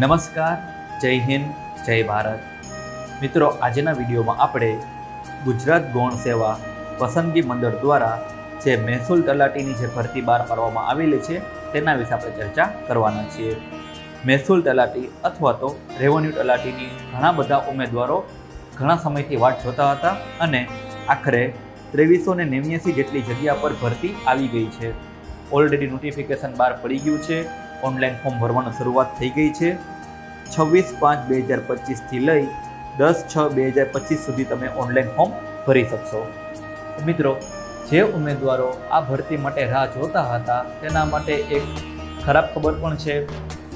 નમસ્કાર, જય હિન્દ, જય ભારત. મિત્રો, આજના વિડીયોમાં આપણે ગુજરાત ગૌણ સેવા પસંદગી મંડળ દ્વારા જે મહેસૂલ તલાટીની જે ભરતી બહાર પાડવામાં આવેલી છે, તેના વિશે આપણે ચર્ચા કરવાના છીએ. મહેસૂલ તલાટી અથવા તો રેવન્યુ તલાટીની ઘણા બધા ઉમેદવારો ઘણા સમયથી વાટ જોતા હતા અને આખરે ત્રેવીસો ને જેટલી જગ્યા પર ભરતી આવી ગઈ છે. ઓલરેડી નોટિફિકેશન બહાર પડી ગયું છે. ઓનલાઈન ફોર્મ ભરવાની શરૂઆત થઈ ગઈ છે. છવ્વીસ પાંચ બે હજાર પચીસથી લઈ દસ છ બે હજાર પચીસ સુધી તમે ઓનલાઈન ફોર્મ ભરી શકશો. મિત્રો, જે ઉમેદવારો આ ભરતી માટે રાહ જોતા હતા, તેના માટે એક ખરાબ ખબર પણ છે.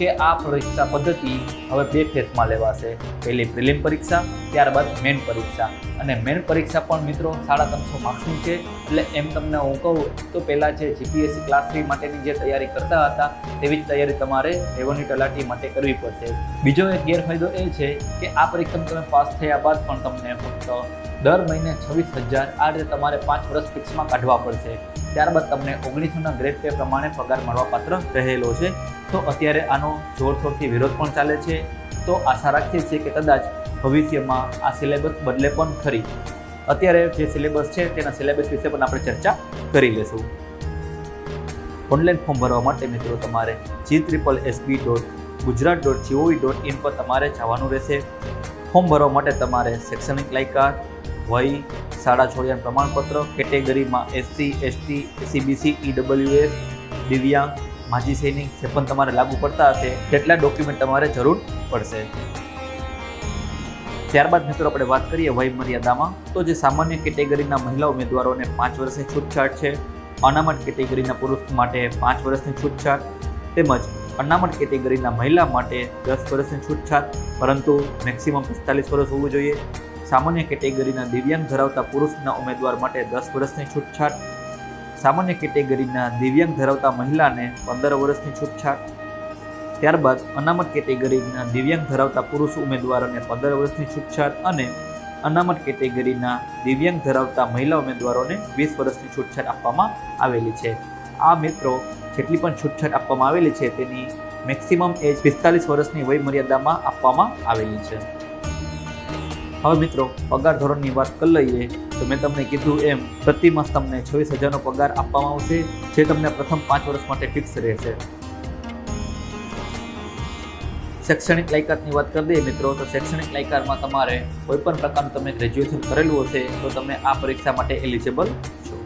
કે આ પરીક્ષા પદ્ધતિ હવે બે ફેઝમાં લેવાશે. પહેલી પ્રિલિમ પરીક્ષા, ત્યારબાદ મેન પરીક્ષા. અને મેન પરીક્ષા પણ મિત્રો સાડા ત્રણસો માર્ક્સની છે. એટલે એમ તમને હું કહું, તો પહેલાં જે જીપીએસસી ક્લાસ થ્રી માટેની જે તૈયારી કરતા હતા, તેવી જ તૈયારી તમારે રેવન્યુ તલાટી માટે કરવી પડશે. બીજો એક ગેરફાયદો એ છે કે આ પરીક્ષા તમે પાસ થયા બાદ પણ તમને ફક્ત દર મહિને છવ્વીસ હજાર આ રીતે તમારે પાંચ વર્ષ ફિક્સમાં કાઢવા પડશે. ત્યારબાદ તમને ઓગણીસોના ગ્રેડ પે પ્રમાણે પગાર મળવાપાત્ર રહેલો છે. તો અત્યારે આનો જોરશોરથી વિરોધ પણ ચાલે છે. તો આશા રાખીએ છીએ કે કદાચ ભવિષ્યમાં આ સિલેબસ બદલે પણ ખરી. અત્યારે જે સિલેબસ છે તેના સિલેબસ વિશે પણ આપણે ચર્ચા કરી લેશું. ઓનલાઈન ફોર્મ ભરવા માટે મિત્રો તમારે G triple SB dot Gujarat dot GOV dot in પર તમારે જવાનું રહેશે. ફોર્મ ભરવા માટે તમારે શૈક્ષણિક લાયકાત, વય, શાળા છોડ્યાનું પ્રમાણપત્ર, કેટેગરીમાં એસસી એસટી સીબીસી ઈડબ્લ્યુએસ દિવ્યાંગ માજી સૈનિક જે પણ તમારે લાગુ પડતા હશે તેટલા ડોક્યુમેન્ટ તમારે જરૂર પડશે. ત્યારબાદ મિત્રો આપણે વાત કરીએ વય મર્યાદામાં. તો જે સામાન્ય કેટેગરીના મહિલા ઉમેદવારોને પાંચ વર્ષની છૂટછાટ છે, અનામત કેટેગરીના પુરુષ માટે પાંચ વર્ષની છૂટછાટ, તેમજ અનામત કેટેગરીના મહિલા માટે દસ વર્ષની છૂટછાટ, પરંતુ મેક્સિમમ પિસ્તાલીસ વર્ષ હોવું જોઈએ. સામાન્ય કેટેગરીના દિવ્યાંગ ધરાવતા પુરુષના ઉમેદવાર માટે દસ વર્ષની છૂટછાટ સામાન્ય કેટેગરીના દિવ્યાંગ ધરાવતા મહિલાને પંદર વર્ષની છૂટછાટ. ત્યારબાદ અનામત કેટેગરીના દિવ્યાંગ ધરાવતા પુરુષ ઉમેદવારોને પંદર વર્ષની છૂટછાટ અને અનામત કેટેગરીના દિવ્યાંગ ધરાવતા મહિલા ઉમેદવારોને વીસ વર્ષની છૂટછાટ આપવામાં આવેલી છે. આ મિત્રો જેટલી પણ છૂટછાટ આપવામાં આવેલી છે તેની મેક્સિમમ એજ પિસ્તાલીસ વર્ષની વય મર્યાદામાં આપવામાં આવેલી છે. હવે મિત્રો, પગાર ધોરણની વાત કરી લઈએ તો મેં તમને કીધું એમ, પ્રતિ માસ તમને છવ્વીસ હજારનો પગાર આપવામાં આવશે, જે તમને પ્રથમ પાંચ વર્ષ માટે ફિક્સ રહેશે. શૈક્ષણિક લાયકાતની વાત કરી દઈએ મિત્રો, તો શૈક્ષણિક લાયકાતમાં તમારે કોઈ પણ પ્રકારનું તમે ગ્રેજ્યુએશન કરેલું હશે, તો તમે આ પરીક્ષા માટે એલિજિબલ છો.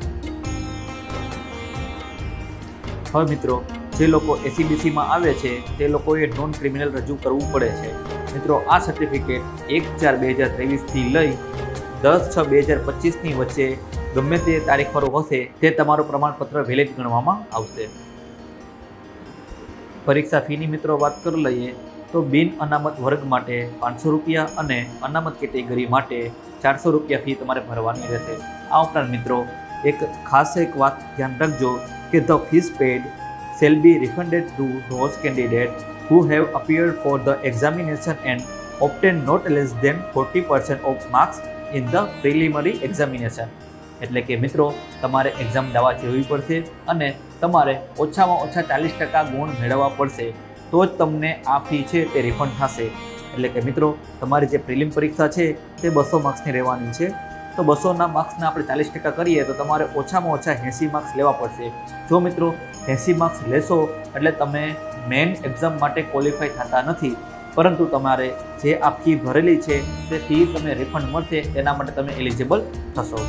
હવે મિત્રો, જે લોકો એસીબીસીમાં આવે છે, તે લોકોએ નોન ક્રિમિનલ રજૂ કરવું પડે છે. મિત્રો, આ સર્ટિફિકેટ એક ચાર બે હજાર ત્રેવીસથી લઈ દસ છ બે હજાર પચીસની વચ્ચે ગમે તે તારીખવાળું હશે તે તમારું પ્રમાણપત્ર વેલિડ ગણવામાં આવશે. પરીક્ષા ફીની મિત્રો વાત કરી લઈએ તો બિન અનામત વર્ગ માટે પાંચસો રૂપિયા અને અનામત કેટેગરી માટે ચારસો રૂપિયા ફી તમારે ભરવાની રહેશે. આ ઉપરાંત મિત્રો, એક ખાસ એક વાત ધ્યાન રાખજો કે the fees paid shall be refunded to those candidate who have appeared for the examination and obtained not less than 40% of marks in the preliminary examination એટલે કે મિત્રો, તમારે એક્ઝામ દેવા જવી પડશે અને તમારે ઓછામાં ઓછા ચાલીસ ટકા ગુણ મેળવવા પડશે. તો જ તમને આ ફી છે તે રિફંડ થશે. એટલે કે મિત્રો, તમારી જે પ્રિલિમ પરીક્ષા છે તે બસો માર્ક્સની રહેવાની છે. તો બસોના માર્ક્સના આપણે ચાલીસ ટકા કરીએ તો તમારે ઓછામાં ઓછા એંસી માર્ક્સ લેવા પડશે. જો મિત્રો, એંસી માર્ક્સ લેશો, એટલે તમે મેઇન એક્ઝામ માટે ક્વોલિફાય થતા નથી. પરંતુ તમારે જે આ ફી ભરેલી છે તે ફી તમને રિફંડ મળશે તેના માટે તમે એલિજિબલ થશો.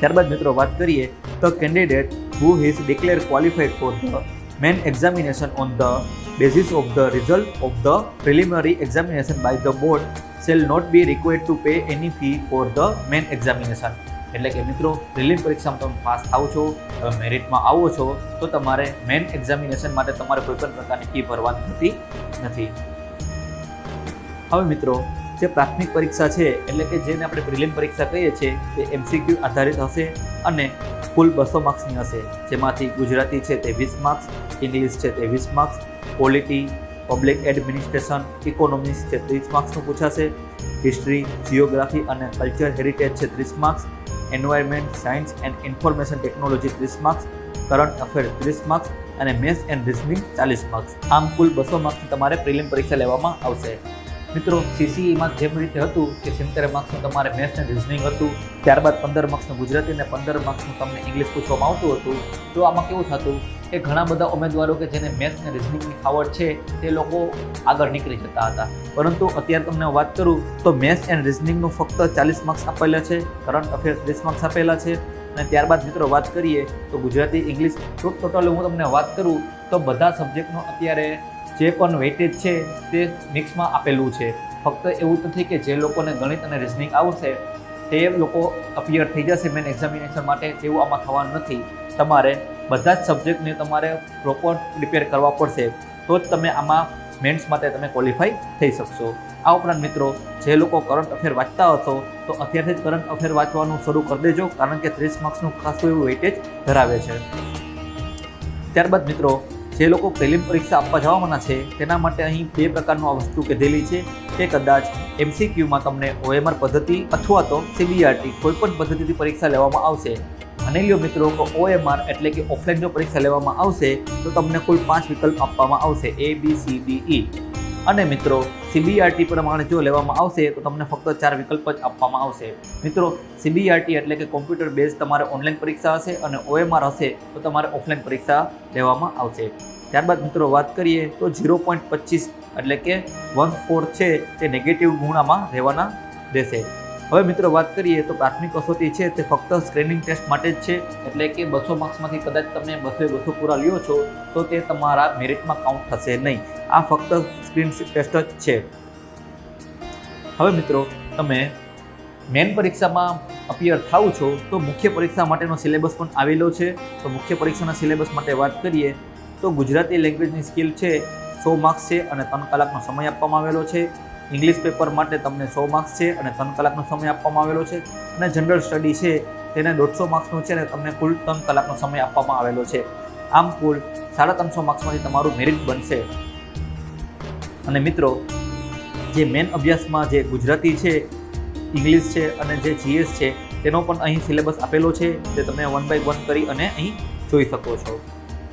ત્યારબાદ મિત્રો વાત કરીએ તો candidate who is declared qualified for the main examination on the basis of the result of the preliminary examination by the board shall not be required to pay any fee for the main examination એટલે કે મિત્રો prelim પરીક્ષામાં તમે pass થાવ છો, તમે મેરિટમાં આવો છો, તો તમારે મેન એક્ઝામિનેશન માટે તમારે કોઈપણ પ્રકારની ફી ભરવાની થતી નથી. હવે મિત્રો, જે પ્રાથમિક પરીક્ષા છે, એટલે કે જેને આપણે પ્રિલિમ પરીક્ષા કહીએ છીએ તે એમસીક્યુ આધારિત હશે અને કુલ બસો માર્ક્સની હશે. જેમાંથી ગુજરાતી છે તે વીસ માર્ક્સ, ઇંગ્લિશ છે તે વીસ marks, polity, public administration, economics છે ત્રીસ માર્ક્સનું પૂછાશે, હિસ્ટ્રી જિયોગ્રાફી અને કલ્ચર હેરિટેજ છે ત્રીસ marks, environment, science and information technology ત્રીસ માર્ક્સ, કરંટ અફેર ત્રીસ માર્ક્સ અને મેથ્સ એન્ડ રિઝનિંગ ચાલીસ માર્ક્સ. આમ કુલ બસો માર્ક્સની તમારે પ્રિલિમ પરીક્ષા લેવામાં આવશે. મિત્રો સીસીઈમાં જેમ રીતે હતું કે સિત્તેર માર્ક્સનું તમારે મેથ્સ અને રિઝનિંગ હતું. ત્યારબાદ પંદર માર્ક્સનું ગુજરાતી અને પંદર માર્ક્સનું તમને ઇંગ્લિશ પૂછવામાં આવતું હતું. તો આમાં કેવું થતું કે ઘણા બધા ઉમેદવારો કે જેને મેથ્સ અને રિઝનિંગની આવડ છે, તે લોકો આગળ નીકળી જતા હતા. પરંતુ અત્યારે તમને વાત કરું, તો મેથ્સ એન્ડ રિઝનિંગનું ફક્ત ચાલીસ માર્ક્સ આપેલા છે કરંટ અફેર્સ ત્રીસ માર્ક્સ આપેલા છે. અને ત્યારબાદ મિત્રો વાત કરીએ તો ગુજરાતી ઇંગ્લિશ ટોટલ હું તમને વાત કરું, તો બધા સબ્જેક્ટનો અત્યારે જે પણ વેઇટેજ છે તે મિક્સમાં આપેલું છે. ફક્ત એવું નથી કે જે લોકોને ગણિત અને રિઝનિંગ આવશે તે લોકો અપિયર થઈ જશે મેન એક્ઝામિનેશન માટે તેવું આમાં થવાનું નથી. તમારે બધા જ સબ્જેક્ટને તમારે પ્રોપર પ્રિપેર કરવા પડશે, તો જ તમે આમાં મેન્સ માટે તમે ક્વોલિફાઈ થઈ શકશો. આ ઉપરાંત મિત્રો, જે લોકો કરંટ અફેર વાંચતા હશો, તો અત્યારથી જ કરંટ અફેર વાંચવાનું શરૂ કરી દેજો, કારણ કે ત્રીસ માર્ક્સનું ખાસું એવું વેઇટેજ ધરાવે છે. ત્યારબાદ મિત્રો જે લોકો પ્રિલિમ પરીક્ષા આપવા જવાના છે, તેના માટે અહીં બે પ્રકારનું વસ્તુ કીધેલી છે. તે કદાચ એમસીક્યુમાં તમને ઓએમઆર પદ્ધતિ અથવા તો સીબીઆરટી કોઈપણ પદ્ધતિથી પરીક્ષા લેવામાં આવશે. માની લ્યો મિત્રો ઓએમઆર એટલે કે ઓફલાઈન જો પરીક્ષા લેવામાં આવશે, તો તમને કુલ પાંચ વિકલ્પ આપવામાં આવશે. એ બી સી ડી ઈ અને મિત્રો સીબીઆરટી પ્રમાણે જો લેવામાં આવશે, તો તમને ફક્ત ચાર વિકલ્પ જ આપવામાં આવશે. મિત્રો સીબીઆરટી એટલે કે કોમ્પ્યુટર બેઝ તમારે ઓનલાઈન પરીક્ષા હશે અને ઓએમઆર હશે, તો તમારે ઓફલાઈન પરીક્ષા લેવામાં આવશે. ત્યારબાદ મિત્રો, વાત કરીએ તો ઝીરો પોઈન્ટ પચીસ એટલે કે વન ફોર છે, તે નેગેટિવ ગુણામાં રહેવાના રહેશે. હવે મિત્રો વાત કરીએ તો પ્રાથમિક કસોટી છે તે ફક્ત સ્ક્રીનિંગ ટેસ્ટ માટે જ છે. એટલે કે બસો માર્ક્સમાંથી કદાચ તમે બસો બસો પૂરા લ્યો છો, તો તે તમારા મેરિટમાં કાઉન્ટ થશે નહીં. આ ફક્ત સ્ક્રીન ટેસ્ટ જ છે. હવે મિત્રો, તમે મેન પરીક્ષામાં અપિયર થાવ છો, તો મુખ્ય પરીક્ષા માટેનો સિલેબસ પણ આવેલો છે. તો મુખ્ય પરીક્ષાના સિલેબસ માટે વાત કરીએ, તો ગુજરાતી લેંગ્વેજની સ્કિલ છે, સો માર્ક્સ છે અને ત્રણ કલાકનો સમય આપવામાં આવેલો છે. ઇંગ્લિશ પેપર માટે તમને સો માર્ક્સ છે અને ત્રણ કલાકનો સમય આપવામાં આવેલો છે અને જનરલ સ્ટડી છે તેને દોઢસો માર્ક્સનો છે અને તમને કુલ ત્રણ કલાકનો સમય આપવામાં આવેલો છે. આમ કુલ સાડા ત્રણસો માર્ક્સમાંથી તમારું મેરિટ બનશે. અને મિત્રો, જે મેન અભ્યાસમાં જે ગુજરાતી છે ઇંગ્લિશ છે અને જે જીએસ છે, તેનો પણ અહીં સિલેબસ આપેલો છે, જે તમે વન બાય વન કરી અને અહીં જોઈ શકો છો.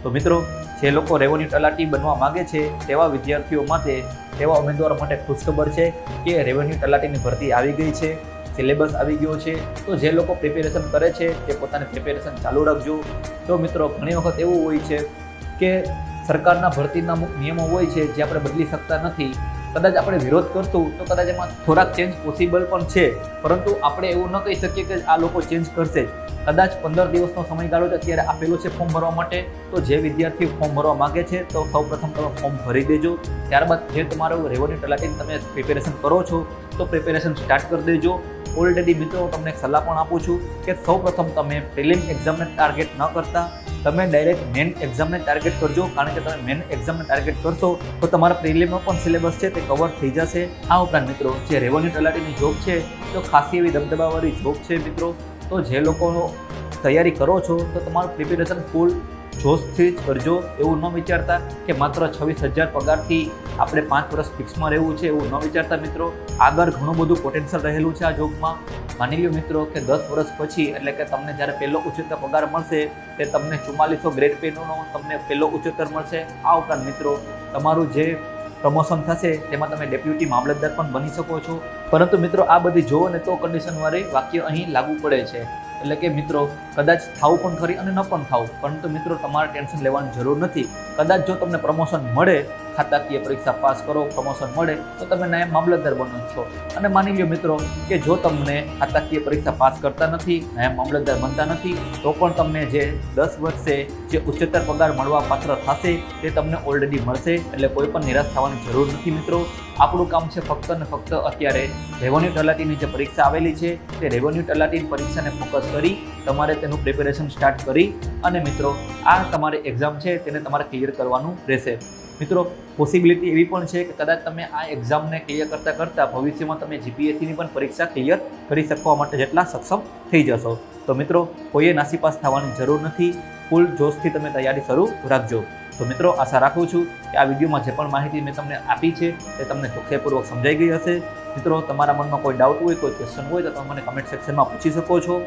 તો મિત્રો, જે લોકો રેવન્યુ તલાટી બનવા માગે છે, તેવા વિદ્યાર્થીઓ માટે તેવા ઉમેદવારો માટે ખુશખબર છે કે રેવન્યુ તલાટીની ભરતી આવી ગઈ છે સિલેબસ આવી ગયો છે. તો જે લોકો પ્રિપેરેશન કરે છે તે પોતાની પ્રિપેરેશન ચાલુ રાખજો. તો મિત્રો, ઘણી વખત એવું હોય છે કે સરકારના ભરતીના નિયમો હોય છે જે આપણે બદલી શકતા નથી. કદાચ આપણે વિરોધ કરશું તો કદાચ એમાં થોડાક ચેન્જ પોસિબલ પણ છે. પરંતુ આપણે એવું ન કહી શકીએ કે આ લોકો ચેન્જ કરશે જ. કદાચ પંદર દિવસનો સમયગાળો જ અત્યારે આપેલો છે ફોર્મ ભરવા માટે. તો જે વિદ્યાર્થી ફોર્મ ભરવા માગે છે તો સૌ પ્રથમ તમે ફોર્મ ભરી દેજો. ત્યારબાદ જે તમારું રેવન્યુ તલાટી તમે પ્રિપેરેશન કરો છો તો પ્રિપેરેશન સ્ટાર્ટ કરી દેજો. ઓલરેડી મિત્રો તમને સલાહ પણ આપું છું કે સૌ પ્રથમ તમે પ્રિલિમ એક્ઝામને ટાર્ગેટ ન કરતા. તમે ડાયરેક્ટ મેન એક્ઝામને ટાર્ગેટ કરજો. કારણ કે તમે મેન એક્ઝામને ટાર્ગેટ કરશો, તો તમારા પ્રિલિમનો પણ સિલેબસ છે, તે કવર થઈ જશે. આ ઉપરાંત મિત્રો, જે રેવન્યુ તલાટીની જોબ છે, તો ખાસી એવી દબદબાવાળી જોબ છે મિત્રો. તો જે લોકોનો તૈયારી કરો છો, તો તમારું પ્રિપેરેશન ફૂલ જોશથી જ કરજો એવું ન વિચારતા કે માત્ર છવ્વીસ હજાર પગારથી આપણે પાંચ વર્ષ ફિક્સમાં રહેવું છે એવું ન વિચારતા મિત્રો. આગળ ઘણું બધું પોટેન્શિયલ રહેલું છે આ જોબમાં માની લો મિત્રો કે દસ વર્ષ પછી, એટલે કે તમને જ્યારે પહેલો ઉચ્ચતર પગાર મળશે, તે તમને ચુમ્માલીસો ગ્રેડ પેનોનો તમને પહેલો ઉચ્ચતર મળશે. આ ઉપરાંત મિત્રો, તમારું જે પ્રમોશન થશે, તેમાં તમે ડેપ્યુટી મામલતદાર પણ બની શકો છો. પરંતુ મિત્રો, આ બધી જો ને તો કન્ડિશનવાળી વાક્ય અહીં લાગુ પડે છે. એટલે કે મિત્રો, કદાચ થાવું પણ ખરી અને ન પણ થાવું. પરંતુ મિત્રો, તમારે ટેન્શન લેવાની જરૂર નથી. કદાચ જો તમને પ્રમોશન મળે ખાતાકીય પરીક્ષા પાસ કરો પ્રમોશન મળે, તો તમે નાયબ મામલતદાર બનો છો. અને માની લો મિત્રો કે જો તમને ખાતાકીય પરીક્ષા પાસ કરતા નથી, નાયબ મામલતદાર બનતા નથી, તો પણ તમને જે દસ વર્ષે જે ઉચ્ચતર પગાર મળવા પાત્ર થશે, તે તમને ઓલરેડી મળશે. એટલે કોઈ પણ નિરાશ થવાની જરૂર નથી મિત્રો. આપણું કામ છે ફક્ત ને ફક્ત અત્યારે રેવન્યુ તલાટીની જે પરીક્ષા આવેલી છે, તે રેવન્યુ તલાટીની પરીક્ષાને ફોકસ કરી, તમારે તેનું પ્રિપેરેશન સ્ટાર્ટ કરી. અને મિત્રો, આ તમારી એક્ઝામ છે, તેને તમારે ક્લિયર કરવાનું રહેશે. મિત્રો પોસિબિલિટી એવી પણ છે કે કદાચ તમે આ એક્ઝામને ક્લિયર કરતાં કરતાં ભવિષ્યમાં તમે જીપીએસસીની પણ પરીક્ષા ક્લિયર કરી શકવા માટે જેટલા સક્ષમ થઈ જશો. તો મિત્રો, કોઈએ નાસીપાસ થવાની જરૂર નથી. ફૂલ જોશથી તમે તૈયારી શરૂ રાખજો. તો મિત્રો, આશા રાખું છું કે આ વિડીયોમાં જે પણ માહિતી મેં તમને આપી છે તે તમને ચોકસાઈપૂર્વક સમજાઈ ગઈ હશે. મિત્રો, તમારા મનમાં કોઈ ડાઉટ હોય, કોઈ ક્વેશ્ચન હોય તો તમે મને કમેન્ટ સેક્શનમાં પૂછી શકો છો.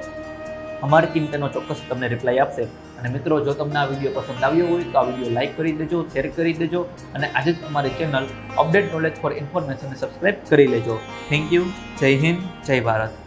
અમારી ટીમ તેનો ચોક્કસ તમને રિપ્લાય આપશે. અને મિત્રો, જો તમને આ વીડિયો પસંદ આવ્યો હોય તો આ વીડિયો લાઇક કરી દેજો શેર કરી દેજો અને આજે જ અમારી ચેનલ અપડેટ નોલેજ ફોર ઇન્ફોર્મેશનને સબસ્ક્રાઇબ કરી લેજો. થેન્ક યુ જય હિન્દ, જય ભારત.